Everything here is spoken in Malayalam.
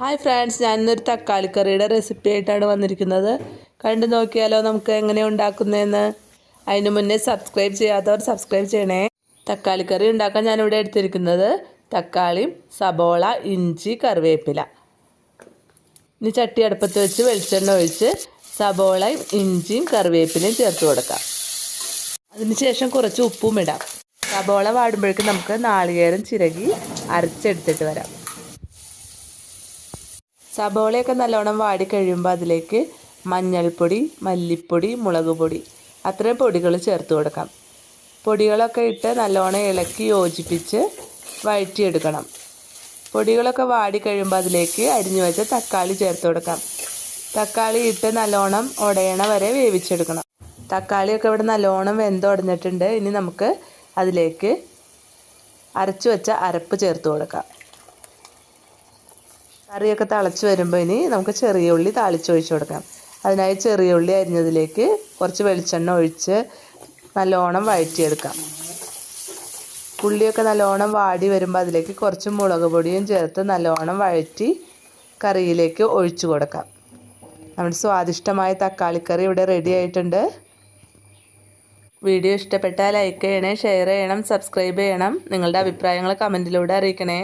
ഹായ് ഫ്രണ്ട്സ് ഞാൻ ഇന്നൊരു തക്കാളി കറിയുടെ റെസിപ്പി ആയിട്ടാണ് വന്നിരിക്കുന്നത്. കണ്ടു നോക്കിയാലോ നമുക്ക് എങ്ങനെ ഉണ്ടാക്കുന്നതെന്ന് അതിന് മുന്നേ സബ്സ്ക്രൈബ് ചെയ്യാത്തവർ സബ്സ്ക്രൈബ് ചെയ്യണേ. തക്കാളി കറി ഉണ്ടാക്കാൻ ഞാനിവിടെ എടുത്തിരിക്കുന്നത് തക്കാളിയും സബോള ഇഞ്ചി കറിവേപ്പില. ഇനി ചട്ടി അടുപ്പത്ത് വെച്ച് വെളിച്ചെണ്ണ ഒഴിച്ച് സബോളയും ഇഞ്ചിയും കറിവേപ്പിലയും ചേർത്ത് കൊടുക്കാം. അതിനുശേഷം കുറച്ച് ഉപ്പും ഇടാം. സബോള വാടുമ്പോഴേക്കും നമുക്ക് നാളികേരം ചിരകി അരച്ചെടുത്തിട്ട് വരാം. സബോളയൊക്കെ നല്ലോണം വാടി കഴിയുമ്പോൾ അതിലേക്ക് മഞ്ഞൾപ്പൊടി മല്ലിപ്പൊടി മുളക് പൊടി അത്രയും പൊടികൾ ചേർത്ത് കൊടുക്കാം. പൊടികളൊക്കെ ഇട്ട് നല്ലോണം ഇളക്കി യോജിപ്പിച്ച് വഴറ്റിയെടുക്കണം. പൊടികളൊക്കെ വാടി കഴിയുമ്പോൾ അതിലേക്ക് അരിഞ്ഞു വെച്ച തക്കാളി ചേർത്ത് കൊടുക്കാം. തക്കാളി ഇട്ട് നല്ലോണം ഉടയണ വരെ വേവിച്ചെടുക്കണം. തക്കാളിയൊക്കെ ഇവിടെ നല്ലോണം വെന്തുടഞ്ഞിട്ടുണ്ട് ഇനി നമുക്ക് അതിലേക്ക് അരച്ചു വെച്ച അരപ്പ് ചേർത്ത് കൊടുക്കാം. കറിയൊക്കെ തിളച്ച് വരുമ്പോൾ ഇനി നമുക്ക് ചെറിയ ഉള്ളി താളിച്ചൊഴിച്ച് കൊടുക്കാം. അതിനായി ചെറിയ ഉള്ളി അരിഞ്ഞതിലേക്ക് കുറച്ച് വെളിച്ചെണ്ണ ഒഴിച്ച് നല്ലോണം വഴറ്റിയെടുക്കാം. ഉള്ളിയൊക്കെ നല്ലോണം വാടി വരുമ്പോൾ അതിലേക്ക് കുറച്ച് മുളക് പൊടിയും ചേർത്ത് നല്ലോണം വഴറ്റി കറിയിലേക്ക് ഒഴിച്ചു കൊടുക്കാം. നമ്മുടെ സ്വാദിഷ്ടമായ തക്കാളിക്കറി ഇവിടെ റെഡി ആയിട്ടുണ്ട്. വീഡിയോ ഇഷ്ടപ്പെട്ടാൽ ലൈക്ക് ചെയ്യണേ ഷെയർ ചെയ്യണം സബ്സ്ക്രൈബ് ചെയ്യണം. നിങ്ങളുടെ അഭിപ്രായങ്ങൾ കമന്റിലൂടെ അറിയിക്കണേ.